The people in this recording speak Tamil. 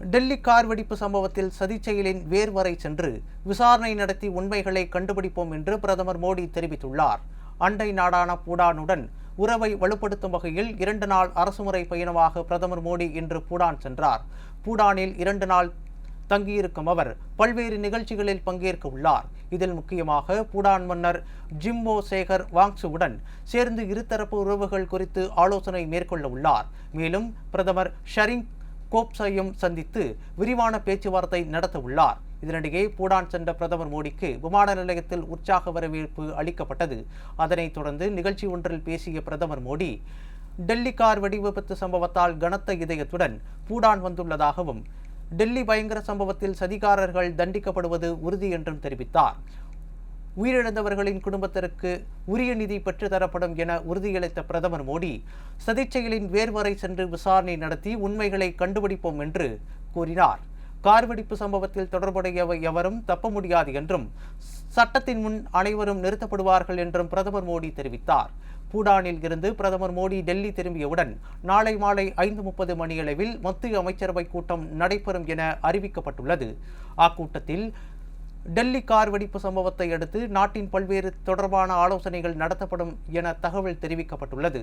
டெல்லி கார் வெடிப்பு சம்பவத்தில் சதிச்செயலின் வேர் வரை சென்று விசாரணை நடத்தி உண்மைகளை கண்டுபிடிப்போம் என்று பிரதமர் மோடி தெரிவித்துள்ளார். அண்டை நாடான பூடானுடன் உறவை வலுப்படுத்தும் வகையில் இரண்டு நாள் அரசுமுறை பயணமாக பிரதமர் மோடி இன்று பூடான் சென்றார். பூடானில் இரண்டு நாள் தங்கியிருக்கும் அவர் பல்வேறு நிகழ்ச்சிகளில் பங்கேற்க உள்ளார். இதில் முக்கியமாக பூடான் மன்னர் ஜிம்மோ சேகர் வாங்சுவுடன் சேர்ந்து இருதரப்பு உறவுகள் குறித்து ஆலோசனை மேற்கொள்ள உள்ளார். மேலும் பிரதமர் ஷரிங் கோப்ஸையும் சந்தித்து விரிவான பேச்சுவார்த்தை நடத்த உள்ளார் இதனிடையே பூடான் சென்ற பிரதமர் மோடிக்கு விமான நிலையத்தில் உற்சாக வரவேற்பு அளிக்கப்பட்டது. அதனைத் தொடர்ந்து நிகழ்ச்சி ஒன்றில் பேசிய பிரதமர் மோடி டெல்லி கார் வெடிவிபத்து சம்பவத்தால் கனத்த இதயத்துடன் பூடான் வந்துள்ளதாகவும் டெல்லி பயங்கர சம்பவத்தில் சதிகாரர்கள் தண்டிக்கப்படுவது உறுதி என்றும் தெரிவித்தார். உயிரிழந்தவர்களின் குடும்பத்திற்கு உரிய நிதி பெற்றுத்தரப்படும் என உறுதியளித்த பிரதமர் மோடி சதிச்செயலின் வேர்வரை சென்று விசாரணை நடத்தி உண்மைகளை கண்டுபிடிப்போம் என்று கூறினார். கார் வெடிப்பு சம்பவத்தில் தொடர்புடையவை எவரும் தப்ப முடியாது என்றும் சட்டத்தின் முன் அனைவரும் நிறுத்தப்படுவார்கள் என்றும் பிரதமர் மோடி தெரிவித்தார். பூடானில் இருந்து பிரதமர் மோடி டெல்லி திரும்பியவுடன் நாளை மாலை ஐந்து முப்பது மணியளவில் மத்திய அமைச்சரவை கூட்டம் நடைபெறும் என அறிவிக்கப்பட்டுள்ளது. அக்கூட்டத்தில் டெல்லி கார் வெடிப்பு சம்பவத்தை அடுத்து நாட்டின் பல்வேறு தொடர்பான ஆலோசனைகள் நடத்தப்படும் என தகவல் தெரிவிக்கப்பட்டுள்ளது.